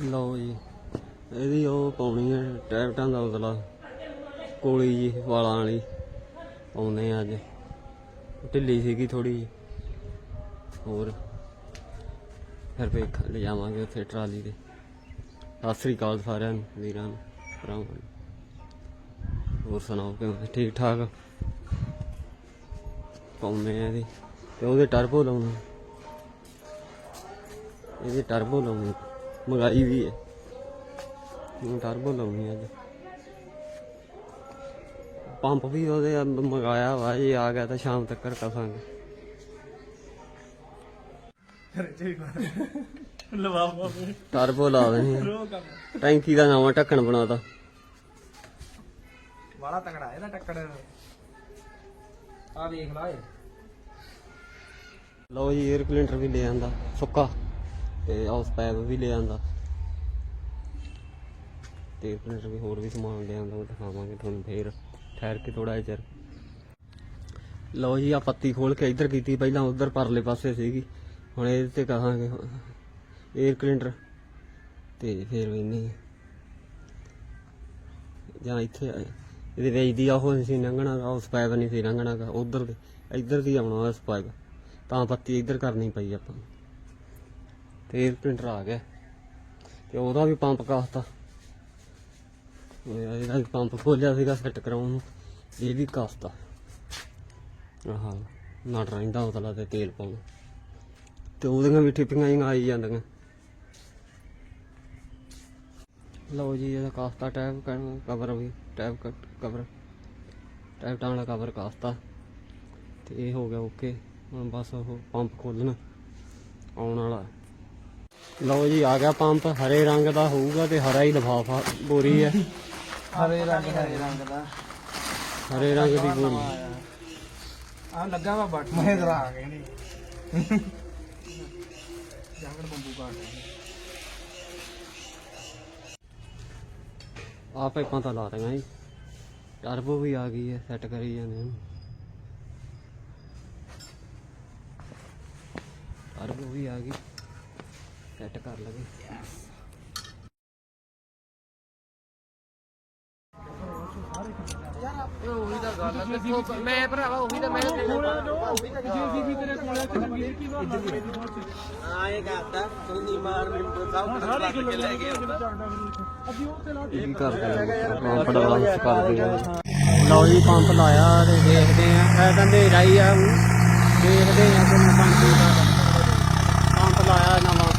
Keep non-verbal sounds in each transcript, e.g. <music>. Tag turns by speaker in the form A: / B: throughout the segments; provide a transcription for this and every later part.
A: ਲਓ ਜੀ, ਇਹਦੀ ਉਹ ਪਾਉਣੀ ਹੈ ਟੈਪਟਾਂ ਦਾ ਉਤਲਾ ਕੋਲੀ ਜੀ, ਵਾਲਾਂ ਵਾਲੀ, ਪਾਉਂਦੇ ਆ ਅੱਜ। ਢਿੱਲੀ ਸੀਗੀ ਥੋੜੀ ਹੋਰ, ਫਿਰ ਵੇਖ ਲਿਜਾਵਾਂਗੇ ਉੱਥੇ ਟਰਾਲੀ ਤੇ। ਸਤਿ ਸ੍ਰੀ ਅਕਾਲ ਸਾਰਿਆਂ ਨੂੰ, ਵੀਰਾਂ ਨੂੰ, ਭਰਾਵਾਂ ਨੂੰ। ਹੋਰ ਸੁਣਾਓ, ਕਿਵੇਂ? ਠੀਕ ਠਾਕ? ਪਾਉਂਦੇ ਆ ਇਹਦੀ। ਤੇ ਉਹਦੇ ਟਰਬੋ ਲਾਉਣਾ। ਇਹਦੇ ਟਰਬੋ ਲਾਉਣੀ। ਮੰਗਾਈ ਵੀ ਹੈ ਹੁਣ ਟਰਬੋ ਲਾਉਣੀ ਅੱਜ। ਪੰਪ ਵੀ ਉਹਦੇ ਮੰਗਾਇਆ ਵਾ ਇਹ ਆ ਗਿਆ ਤਾਂ ਸ਼ਾਮ ਤੱਕ ਕਸਾਂਗੇ
B: ਲਵਾ ਬਾਬੇ
A: ਟਰਬੋ ਲਾ ਦੇਣੀ ਟੈਂਕੀ ਦਾ ਨਵਾਂ ਢੱਕਣ ਬਣਾਤਾ।
B: ਵਾਲਾ ਤਕੜਾ ਇਹਦਾ ਟੱਕੜ ਆ ਵੇਖ ਲਾ
A: ਲਓ ਜੀ 에ਅਰ ਕਲਿੰਟਰ ਵੀ ਲੈ ਆਂਦਾ ਸੁੱਕਾ। ਤੇ ਹਾਊਸ ਪੈਪ ਵੀ ਲੈ ਆਂਦਾ। ਤੇ 에ਅਰ ਕਲਿੰਟਰ ਵੀ ਹੋਰ ਵੀ ਸਮਾਨ ਲੈ ਆਂਦਾ, ਉਹ ਦਿਖਾਵਾਂਗੇ ਤੁਹਾਨੂੰ ਫੇਰ। ਠਹਿਰ ਕੇ ਥੋੜਾ ਜਿਹਾ ਚਿਰ। ਲਓ ਜੀ ਆ ਪੱਤੀ ਖੋਲ ਕੇ ਇੱਧਰ ਕੀਤੀ, ਪਹਿਲਾਂ ਉਧਰ ਪਰਲੇ ਪਾਸੇ ਸੀਗੀ। ਹੁਣ ਇਹਦੇ ਤੇ ਕਹਾਂਗੇ 에ਅਰ ਕਲਿੰਟਰ ਤੇ ਫੇਰ ਵੇਨੀ ਜਾਂ ਇੱਥੇ, ਇਹਦੇ ਵਿੱਚ ਦੀ ਉਹ ਨਹੀਂ ਸੀ ਲੰਘਣਾ ਹਾਊਸ ਪੈਪ ਨਹੀਂ ਸੀ ਲੰਘਣਾ ਗਾ ਉਧਰ ਦੇ, ਇੱਧਰ ਦੀ ਆਉਣਾ ਹਾਊਸ ਪੈਪ। ਤਾਂ ਪੱਤੀ ਇੱਧਰ ਕਰਨੀ ਪਈ ਆਪਾਂ ਨੂੰ। ਪ੍ਰਿੰਟਰ ਆ ਗਿਆ। ਤੇ ਉਹਦਾ ਵੀ ਪੰਪ ਕਾਸਤਾ। ਇਹਦਾ ਵੀ ਪੰਪ ਖੋਲਿਆ ਸੀਗਾ ਸੈੱਟ ਕਰਾਉਣ ਨੂੰ, ਇਹ ਵੀ ਕਾਸਤਾ। ਆਹ ਨਟ ਰਹਿੰਦਾ ਉਹਦਾ ਤੇ ਤੇਲ ਪਾਉਣਾ। ਤੇ ਉਹਦੀਆਂ ਵੀ ਟਿੱਪੀਆਂ ਹੀ ਆਈ ਜਾਂਦੀਆਂ। ਲਓ ਜੀ, ਇਹਦਾ ਕਾਸਤਾ ਟੈਪ ਕਰਨਾ ਕਵਰ ਵੀ ਟੈਪ ਕੱਟ ਕਵਰ ਟੈਪ ਟਾਂ ਵਾਲਾ ਕਵਰ ਕਾਸਤਾ। ਤੇ ਇਹ ਹੋ ਗਿਆ ਓਕੇ ਹੁਣ ਬਸ ਉਹ ਪੰਪ ਖੋਲਣਾ, ਆਉਣ ਵਾਲਾ। ਲਓ ਜੀ ਆ ਗਿਆ ਪੰਪ। ਹਰੇ ਰੰਗ ਦਾ ਹੋਊਗਾ ਤੇ ਹਰਾ ਹੀ ਲਿਫਾਫਾ ਬੋਰੀ ਹੈ।
B: ਹਰੇ ਰੰਗ ਹਰੇ ਰੰਗ ਦਾ।
A: ਹਰੇ ਰੰਗ ਦੀ ਬੋਰੀ।
B: ਆ ਲੱਗਾ ਵਾ ਬੱਟ ਮਹਿੰਦਰਾ ਆ ਗਏ ਨੇ। ਜੰਗਲ ਬੰਬੂ ਕਾਟ
A: ਆ ਪਾਈਪਾਂ ਤਾਂ ਲਾ ਦੇਗਾ ਜੀ। ਟਰਬੋ ਵੀ ਆ ਗਈ ਹੈ ਸੈੱਟ ਕਰੀ ਜਾਂਦੇ ਹਨ ਟਰਬੋ ਵੀ ਆ ਗਈ। ਸੈੱਟ ਕਰ ਲਗੇ
B: ਉਹੀ ਤਾਂ ਗੱਲ ਆ ਦੇਖੋ ਮੈਂ ਭਰਾਵਾ ਉਹੀ ਤਾਂ ਮੈਂ ਜੀਸੀਬੀ ਤੇਰੇ
C: ਕਰਦਾ ਚੰਨੀ ਮਾਰ ਮੈਨੂੰ ਸਭ ਕੁਝ ਲੱਗ ਲੈ ਗਿਆ
B: ਅੱਧੀ ਉਹ ਤੇ
A: ਕਰਦੇ ਆ ਲਓ ਜੀ, ਪੰਪ ਲਾਇਆ ਤੇ ਦੇਖਦੇ ਆ। ਇਹ ਤਾਂ ਹਨੇਰਾ ਹੀ ਆ। ਦੇਖਦੇ ਆ ਕਿੰਨਾ ਪੰਪ ਦਾ ਪੰਪ ਲਾਇਆ ਨਵਾਂ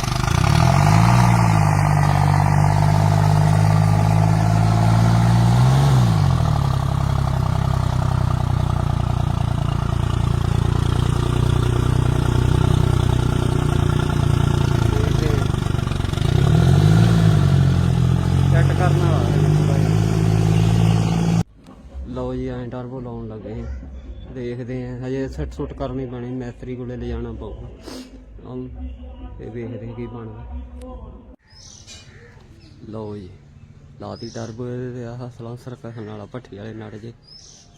A: ਸੈੱਟ ਕਰਨ ਵਾਲਾ ਲਓ ਜੀ ਐਂ ਟਰਬੋ ਲਾਉਣ ਲੱਗੇ ਹਾਂ ਦੇਖਦੇ ਆਂ ਹਜੇ ਸੈੱਟ ਸੁੱਟ ਕਰਨੀ ਪੈਣੀ, ਮੈਸਤਰੀ ਕੋਲੇ ਲਿਜਾਣਾ ਪਊਗਾ। ਹਮ, ਇਹ ਦੇਖਦੇ ਕੀ ਬਣਦਾ। ਲਓ ਜੀ, ਲਾਤੀ ਟਰਬੋ ਇਹਦੇ ਤੇ, ਆਹ ਸਲਾਂਸਰ ਕਸਣ ਵਾਲਾ ਭੱਠੀ ਵਾਲੇ ਨਟ ਜੇ।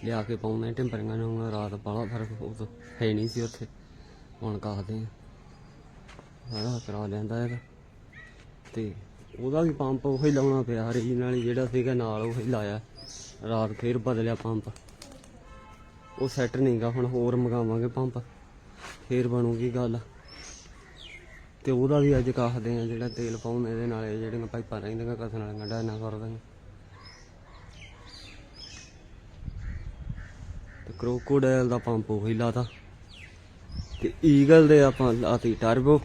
A: ਲਿਆ ਕੇ ਪਾਉਂਦੇ ਟਿੰਬਰੀਆਂ ਨੂੰ ਰਾਤ ਬਾਹਲਾ ਫ਼ਰਕ ਉਹ ਹੈ ਨਹੀਂ ਸੀ ਉੱਥੇ। ਹੁਣ ਕਾਹਦੇ ਆ? ਕਰਾ ਲੈਂਦਾ ਇਹਦਾ। ਤੇ ਉਹਦਾ ਵੀ ਪੰਪ ਉਹੀ ਲਾਉਣਾ ਪਿਆ ਰੀਜਨਲ ਹੀ ਜਿਹੜਾ ਸੀਗਾ ਨਾਲ ਉਹੀ ਲਾਇਆ। ਰਾਤ ਫੇਰ ਬਦਲਿਆ ਪੰਪ। ਉਹ ਸੈੱਟ ਨਹੀਂਗਾ ਹੁਣ ਹੋਰ ਮਗਾਵਾਂਗੇ ਪੰਪ ਫੇਰ ਬਣੂਗੀ ਗੱਲ। ਤੇ ਉਹਦਾ ਵੀ ਅੱਜ ਕਾਹਦੇ ਆ ਜਿਹੜਾ ਤੇਲ ਪਾਉਂਦੇ ਇਹਦੇ ਨਾਲ ਇਹ ਜਿਹੜੀਆਂ ਪਾਈਪਾਂ ਰਹਿੰਦੀਆਂ, ਕਸਣ ਵਾਲੀਆਂ ਡਾਇਨਾ ਕਰ ਦਾਂਗੇ ਤੇ ਕ੍ਰੋਕੋਡਾਈਲ ਦਾ ਪੰਪ ਉਹੀ ਲਾਤਾ। ਤੇ ਈਗਲ ਦੇ ਆਪਾਂ ਲਾਤੀ ਟਰਬੋ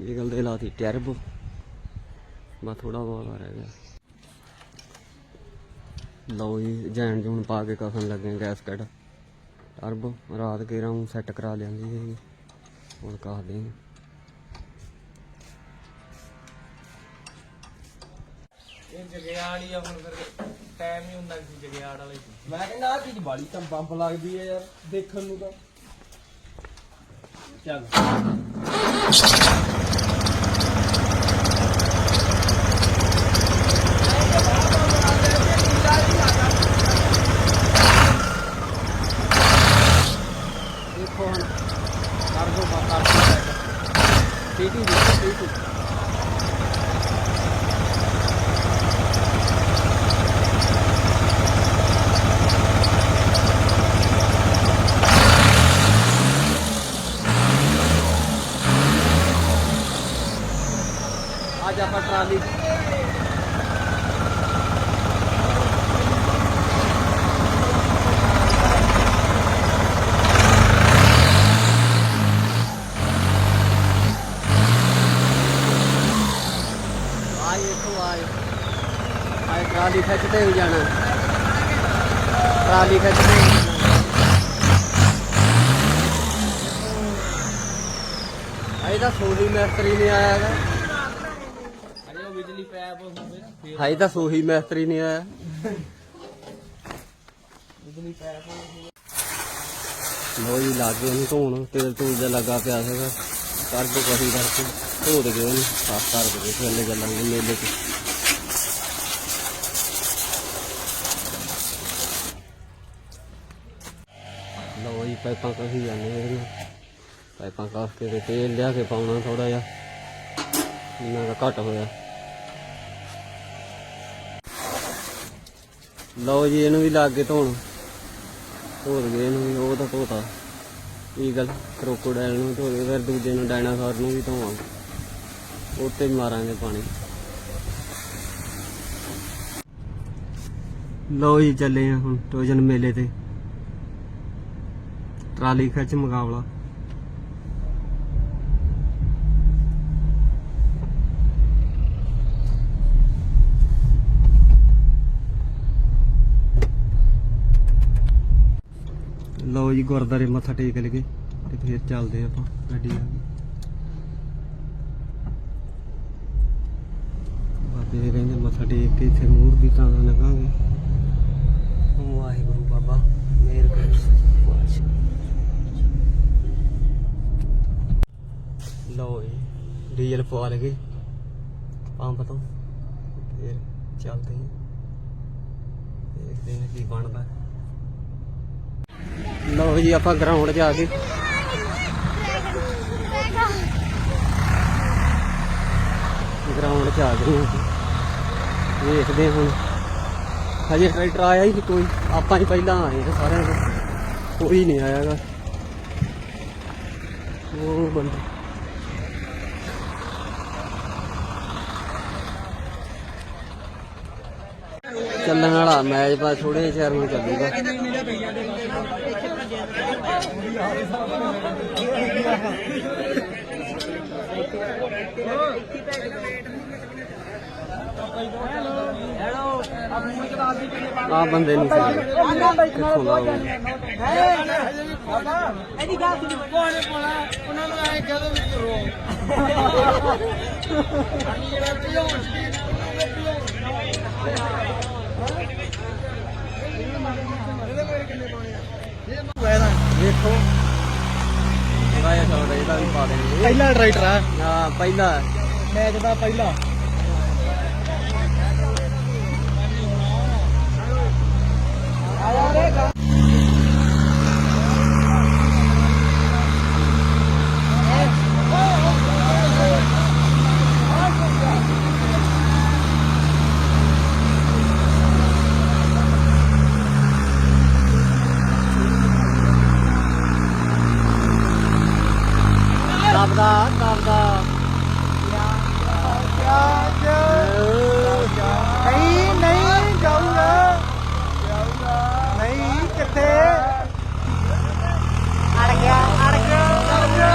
A: ਈਗਲ ਦੇ ਲਾਤੀ ਟਰਬੋ ਬਸ ਥੋੜਾ ਬਹੁਤ ਰਹਿ ਗਿਆ। ਲਓ ਜੀ ਜੈਨ ਜੂਨ ਪਾ ਕੇ ਕਸਣ ਲੱਗੇ ਗੈਸ ਕੱਢ ਟਰਬੋ ਰਾਤ ਕੇ ਰਾਂ ਸੈੱਟ ਕਰਾ ਲਿਆਂਦੀ ਸੀ ਹੁਣ ਕਾਹਦੇ ਆ
B: ਇਹ ਜਗਿਆੜ ਹੀ ਆ ਹੁਣ ਫਿਰ ਟਾਈਮ ਹੀ ਹੁੰਦਾ ਸੀ ਜਗਿਆੜ ਵਾਲੇ ਦੀ
C: ਮੈਂ ਕਹਿੰਦਾ ਆ ਚੀਜ਼ ਬਾਲੀ ਤਾਂ ਪੰਪ ਲੱਗਦੀ ਹੈ ਯਾਰ ਦੇਖਣ ਨੂੰ ਤਾਂ। ਚੱਲ
A: ਦੇਖੋ ਹੁਣ ਟਰਬੋ ਪਾ ਕਰ ਟੀਟੀ ਜੀ ਟੀਟੀ ਅੱਜ ਟਰਾਲੀ ਆਏ ਇੱਥੋਂ ਆਏ ਆਏ ਟਰਾਲੀ ਖਿੱਚਦੇ ਹੋ ਜਾਣਾ। ਟਰਾਲੀ ਖਿੱਚਦੇ ਹੋ ਜਾਣਾ। ਮਿਸਤਰੀ ਨਹੀਂ ਆਇਆ ਹੈਗਾ
B: ਅਰੇ ਉਹ ਬਿਜਲੀ ਪੈਪ ਹੋਵੇ ਨਾ ਫਿਰ
A: ਹਾਈ ਤਾਂ ਸੋਹੀ ਮਿਸਤਰੀ ਨਹੀਂ ਆਇਆ।
B: ਬਿਜਲੀ
A: ਲੋ ਲਾਗੇ ਉਹਨੂੰ ਧੋਣ, ਤੇਲ ਤੂਲ ਜਿਹਾ ਲੱਗਾ ਪਿਆ ਸੀਗਾ। ਕਰ ਦੋ ਕਹੀ ਕਰਕੇ। ਧੋ ਦੇ ਉਹਨੂੰ, ਸਾਫ਼ ਕਰ ਦੇ ਥੱਲੇ ਚੱਲਾਂਗੇ ਮੇਲੇ ਤੇ। ਲੋ ਪਾਈਪਾਂ ਕਹੀ ਜਾਂਦੇ ਆ ਇਹਦੀਆਂ ਪਾਈਪਾਂ ਕੱਸ ਕੇ ਤੇ ਤੇਲ ਲਿਆ ਕੇ ਪਾਉਣਾ ਥੋੜਾ ਜਿਹਾ। ਇਹਨਾਂ ਦਾ ਘੱਟ ਹੋਇਆ। ਲਓ ਜੀ, ਇਹਨੂੰ ਵੀ ਲੱਗ ਕੇ ਧੋਣ। ਧੋ ਗਏ ਇਹਨੂੰ ਵੀ, ਉਹ ਤਾਂ ਧੋਤਾ। ਈਗਲ ਕਰੋਕੋਡਾਈਲ ਨੂੰ ਧੋ ਕੇ ਫਿਰ ਦੂਜੇ ਨੂੰ ਡਾਇਨਾਸੌਰ ਨੂੰ ਵੀ ਧੋਵਾਂ। ਉੱਤੇ ਵੀ ਮਾਰਾਂਗੇ ਪਾਣੀ। ਲਓ ਜੀ, ਚੱਲੇ ਆ ਹੁਣ ਟੋਜਨ ਮੇਲੇ ਤੇ। ਟਰਾਲੀ ਖਿੱਚ ਮੁਕਾਬਲਾ। ਲਓ ਜੀ ਗੁਰਦਾਰੇ ਮੱਥਾ ਟੇਕ ਲਗੇ ਤੇ ਫਿਰ ਚੱਲਦੇ ਆਪਾਂ ਗੱਡੀ ਆ ਬਾਬੇ ਕਹਿੰਦੇ ਮੱਥਾ ਟੇਕ ਕੇ ਇੱਥੇ ਮੂਰ ਦੀ ਤਾਂ ਲਗਾਂਗੇ। ਵਾਹਿਗੁਰੂ ਬਾਬਾ ਮੇਰ ਕਰ। ਲਓ ਜੀ, ਡੀਜ਼ਲ ਪਵਾ ਲਗੇ ਪੰਪ ਤੋਂ, ਫਿਰ ਚੱਲਦੇ ਹਾਂ। ਦੇਖਦੇ ਹਾਂ ਕੀ ਬਣਦਾ। ਲਓ ਜੀ, ਆਪਾਂ ਗਰਾਊਂਡ 'ਚ ਆ ਗਏ ਗਰਾਊਂਡ 'ਚ ਆ ਗਏ ਦੇਖਦੇ ਹਾਂ ਹੁਣ। ਹਜੇ ਟਰੈਕਟਰ ਆਇਆ ਹੀ ਨਹੀਂ ਕੋਈ। ਆਪਾਂ ਹੀ ਪਹਿਲਾਂ ਆਏ ਹਾਂ ਸਾਰਿਆਂ ਤੋਂ ਕੋਈ ਨਹੀਂ ਆਇਆਗਾ। ਉਹ ਬੰਦਾ। ਚੱਲਣ ਵਾਲਾ ਮੈਚ ਬਸ ਥੋੜੇ ਚਿਰ ਨੂੰ ਚੱਲੂਗਾ। ਆ ਬੰਦੇ ਨਹੀਂ ਸੀ ਕਿੱਥੋਂ ਦਾ ਉਹ?
B: ਇਹਦੀ ਗੱਲ ਸੁਣੀ। ਕੋਨੇ ਕੋਲਾ ਉਹਨਾਂ ਨੂੰ ਐ ਕਹਦੋ ਵੀ ਕਰੋ <laughs> ਅਨੀ ਜਿਹੜਾ ਪਿਓ
A: ਵੇਖੋ ਰਾਇਆ ਚੌੜਾ ਇਹਦਾ ਵੀ ਪਾ ਦੇਣਗੇ।
B: ਪਹਿਲਾ ਟਰੈਕਟਰ ਆ।
A: ਹਾਂ ਪਹਿਲਾ।
B: ਮੈਚ ਦਾ ਪਹਿਲਾ
A: ਦਬਦਾ ਦਬਦਾ
B: ਨਹੀਂ ਨਹੀਂ ਜਾਊਗਾ ਨਹੀਂ ਕਿੱਥੇ ਅੜ ਗਿਆ ਅੜ ਗਿਆ ਅੜ ਗਿਆ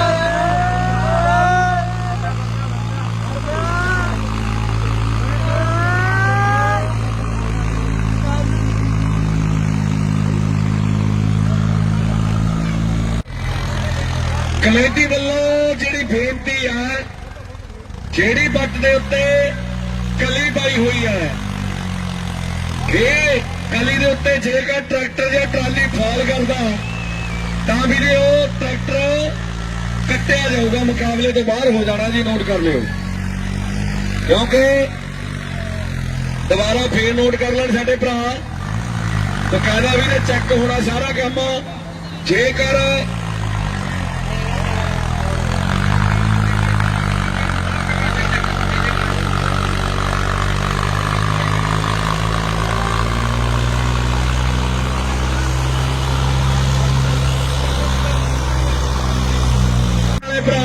C: ਕਮੇਟੀ ਵੱਲੋਂ ਜਿਹੜੀ ਬੇਨਤੀ ਹੈ ਜਿਹੜੀ ਬੱਟ ਦੇ ਉੱਤੇ ਕਲੀ ਪਾਈ ਹੋਈ ਹੈ ਇਹ ਕਲੀ ਦੇ ਉੱਤੇ ਜੇਕਰ ਟਰੈਕਟਰ ਜਾਂ ਟਰਾਲੀ ਫਾਲ ਕਰਦਾ, ਤਾਂ ਵੀਰੇ ਉਹ ਟਰੈਕਟਰ ਕੱਟਿਆ ਜਾਊਗਾ, ਮੁਕਾਬਲੇ ਤੋਂ ਬਾਹਰ ਹੋ ਜਾਣਾ ਜੀ, ਨੋਟ ਕਰ ਲਿਓ। ਕਿਉਂਕਿ ਦੁਬਾਰਾ ਫੇਰ ਨੋਟ ਕਰ ਲੈਣ ਸਾਡੇ ਭਰਾ। ਬਕਾਇਦਾ ਵੀਰੇ ਚੈੱਕ ਹੋਣਾ ਸਾਰਾ ਕੰਮ। ਜੇਕਰ ਵਾਲੇ ਭਰਾ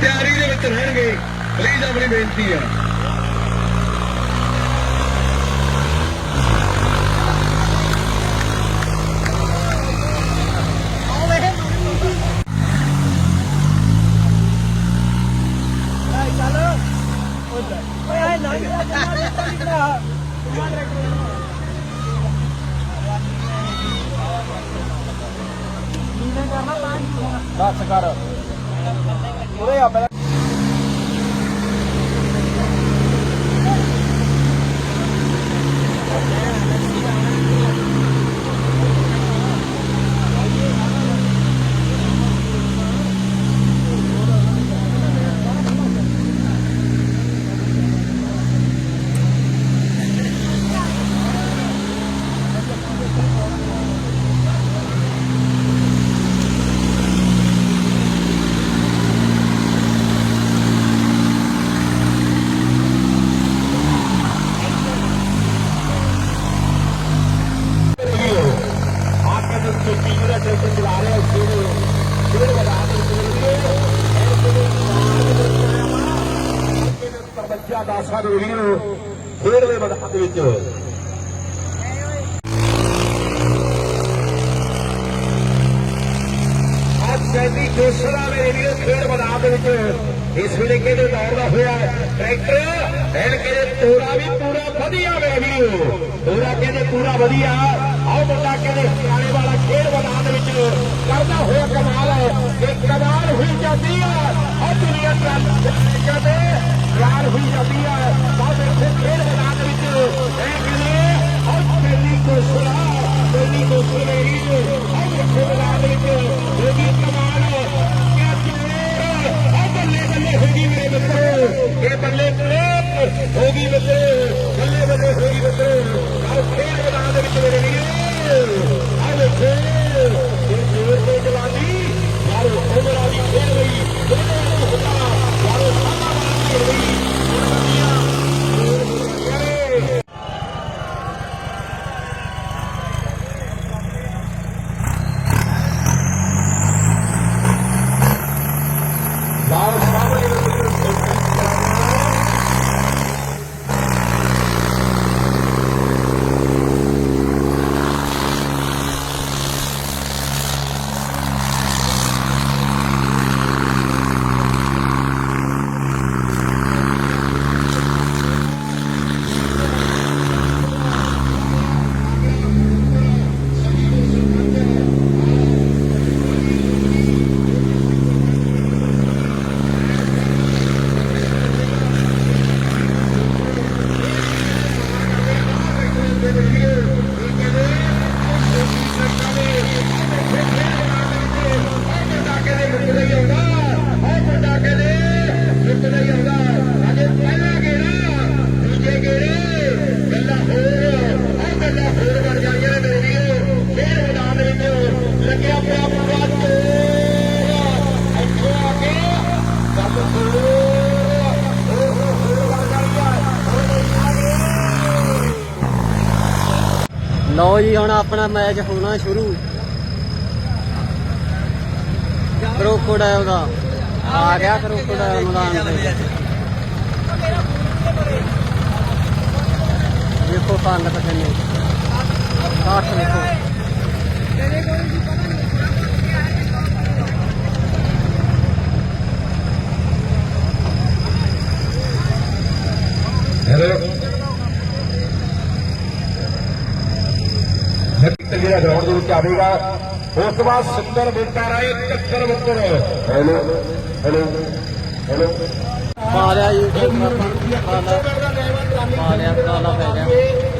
C: ਤਿਆਰੀ ਦੇ ਵਿੱਚ ਰਹਿਣਗੇ
D: ਪਲੀਜ਼ ਆਪਣੀ ਬੇਨਤੀ ਹੈ
C: ਦੱਸ ਕਰ ਉਰੇ ਆ ਪਹਿਲਾਂ ਆਕੇ ਦੇ ਚੋਟੀ ਜਿਹੜਾ ਟ੍ਰੈਕਟਰ ਚਲਾ ਰਿਹਾ ਉਸ ਨੂੰ ਜਿਹੜੇ ਬਣਾ ਦੇ ਬੱਚਾ ਦਾਸਾਂ ਦੇ ਵੀਰ ਖੇਡ ਦੇ ਮੈਦਾਨ ਦੇ ਵਿੱਚ ਅੱਜ ਜੈਦੀ ਦੋਸਰਾ ਮੇਰੇ ਵੀਰ ਖੇਡ ਮੈਦਾਨ ਦੇ ਵਿੱਚ ਇਸ ਵੇਲੇ ਕਿਹਦੇ ਦੌੜਦਾ ਹੋਇਆ ਟਰੈਕਟਰ ਐਨ ਕਹਿੰਦੇ ਤੋਰਾ ਵੀ ਪੂਰਾ ਵਧੀਆ ਮੇਰੇ ਵੀਰ ਤੋਰਾ ਕਹਿੰਦੇ ਪੂਰਾ ਵਧੀਆ ਆਓ ਬੰਦਾ ਕਹਿੰਦੇ ਹਰਿਆਣੇ ਵਾਲਾ ਖੇਡ ਮੈਦਾਨ ਦੇ ਵਿੱਚ ਕਰਦਾ ਹੋਇਆ ਕਮਾਲ ਹੈ ਇਹ ਕਮਾਲ ਹੋਈ ਜਾਂਦੀ ਹੈ। ਆਹ ਦੁਨੀਆ ਕਹਿੰਦੇ ਯਾਰ ਹੋਈ ਜਾਂਦੀ ਹੈ। ਬਾਅਦ ਇੱਥੇ ਖੇਡ ਮੈਦਾਨ ਦੇ ਵਿੱਚ ਇਹ ਕਹਿੰਦੇ ਆਹ ਪਹਿਲੀ ਦੋਸਰਾ ਪਹਿਲੀ ਦੋਸਰਾ ਮੇਰੀ ਆਹ ਖੇਡ ਮੈਦਾਨ ਦੇ ਵਿੱਚ ਇਹ ਕਮਾਲ ਕਿਆ ਜੋਰ ਆ? ਬੱਲੇ ਬੱਲੇ ਹੋ ਗਈ ਮੇਰੇ ਮਿੱਤਰੋ। ਇਹ ਬੱਲੇ ਬੱਲੇ ਹੋ ਗਈ ਮਿੱਤਰੋ। ਬੱਲੇ ਬੱਲੇ ਹੋ ਗਈ ਮਿੱਤਰੋ। ਆਹ ਖੇਡ ਮੈਦਾਨ ਦੇ ਵਿੱਚ ਮੇਰੇ ਵੀਰ। ਆਹ ਦੇਖੋ ਯਾਰੋ ਉਮਰਾਂ ਦੀ ਖੇਡ ਗਈ ਉਹਦੇ ਨੂੰ ਹੁੰਦਾ ਯਾਰੋ ਸਾਡਾ ਬਾਤ ਖੇਡ ਗਈ ਬਾਹਰ ਸਾਹਮਣੇ ਲੱਗਿਆ ਪਿਆ ਪੂਰਾ ਚੋਰ ਇੱਥੋਂ ਆ ਕੇ ਕੰਮ ਕਰੋ ਹੋਰ ਹੋਰ ਹੋਰ ਵਰ ਜਾਈਆ
A: ਲਓ ਜੀ, ਹੁਣ ਆਪਣਾ ਮੈਚ ਹੋਣਾ ਸ਼ੁਰੂ। ਕਰੋਕੋਡਾਇਲ ਦਾ। ਆ ਗਿਆ ਕਰੋਕੋਡਾਇਲ ਮੈਦਾਨ ਤੇ। ਦੇਖੋ ਪੰਡਤ ਕਿੰਨੇ ਕਾਠ ਦੇਖੋ।
D: ਹੈਲੋ ਜਿਹੜਾ ਗਰਾਊਂਡ ਦੇ ਵਿੱਚ ਆਵੇਗਾ ਉਸ ਤੋਂ ਬਾਅਦ 70 ਮਿੰਟਾਂ ਰਾਏ 71 ਮਿੰਟਰ ਹੈਲੋ ਹੈਲੋ ਹੈਲੋ
A: ਪਾ ਲਿਆ ਜੀ ਕਾਲਾ ਪਾ ਲਿਆ ਕਾਲਾ ਪੈ ਗਿਆ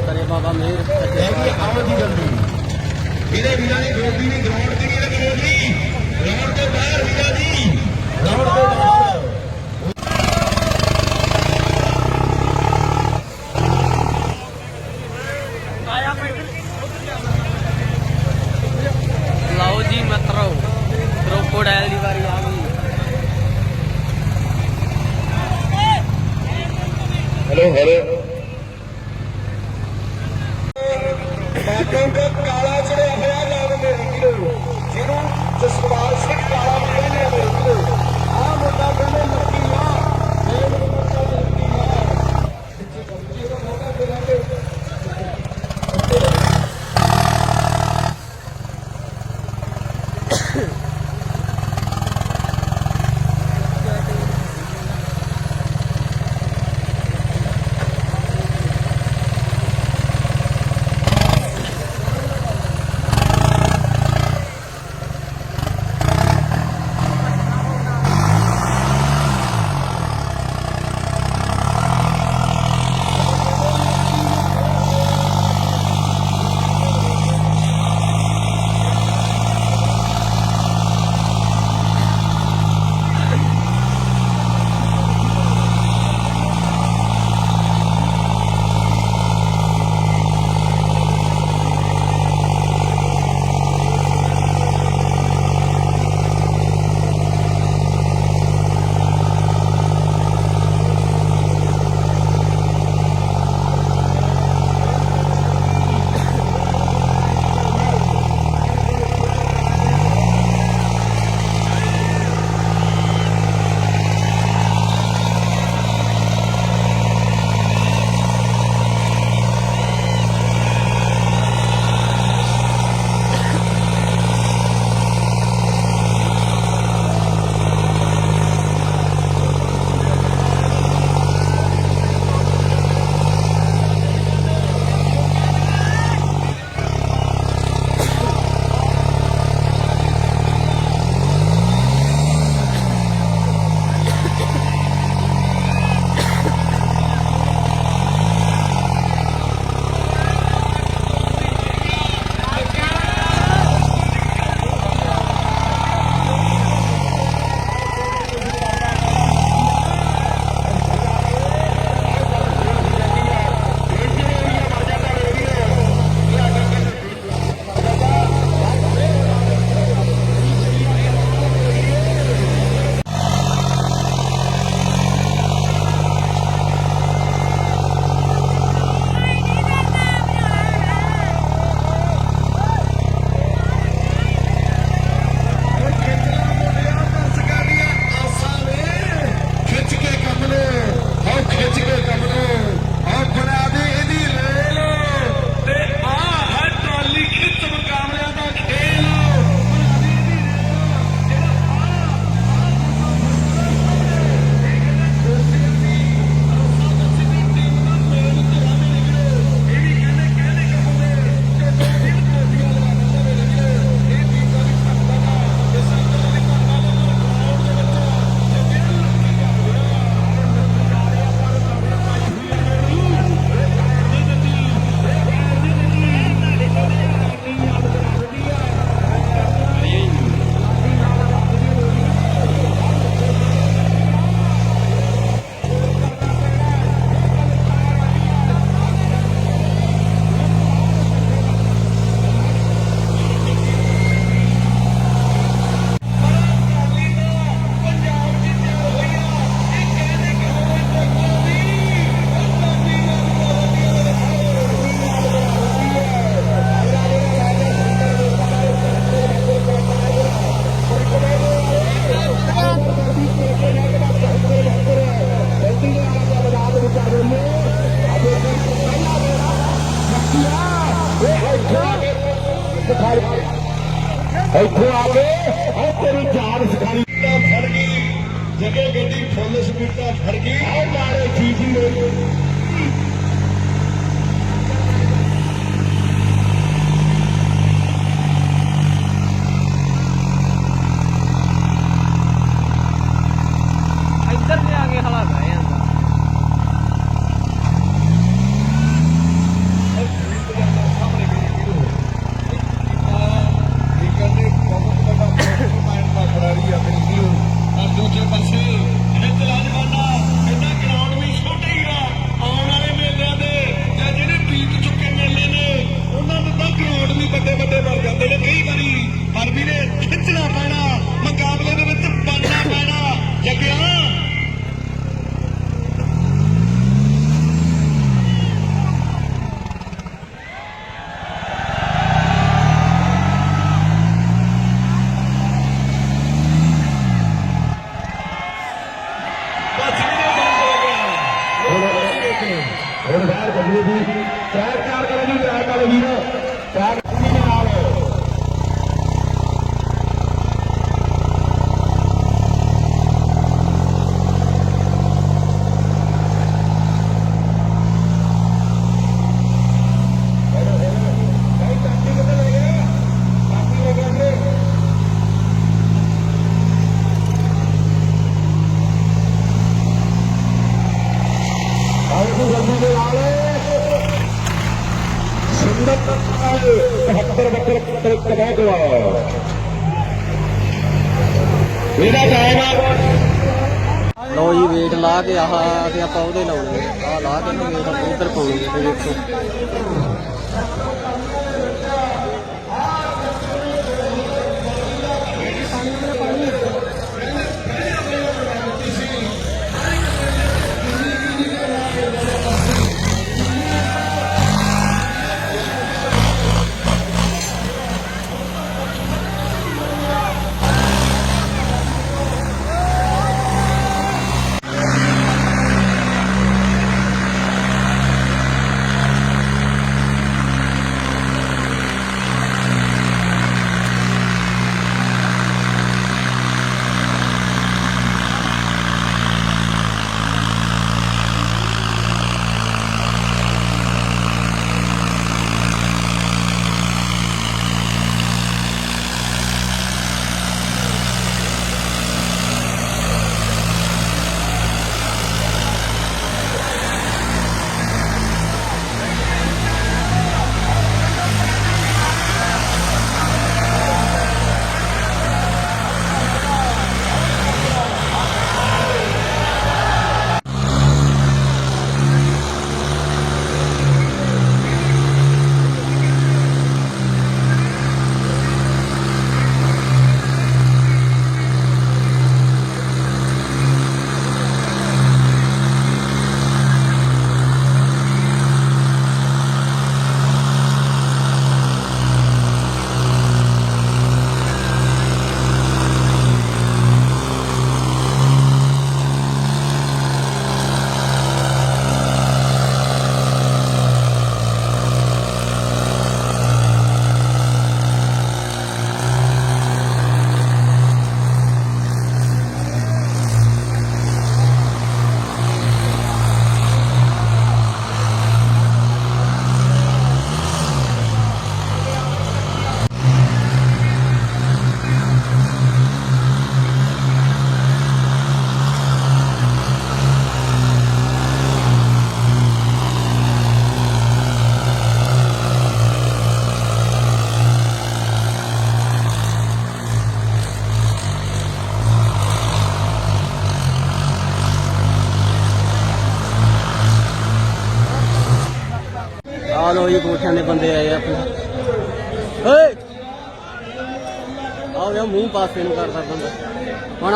A: ਕਰੇ ਬਾਬਾ ਮਿਹਰ ਸੱਚੇ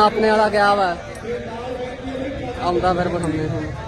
A: ਆਪਣੇ ਵਾਲਾ ਗਿਆ ਵਾ? ਆਉਂਦਾ ਫਿਰ ਬਖੰਮੇ ਤੁਹਾਨੂੰ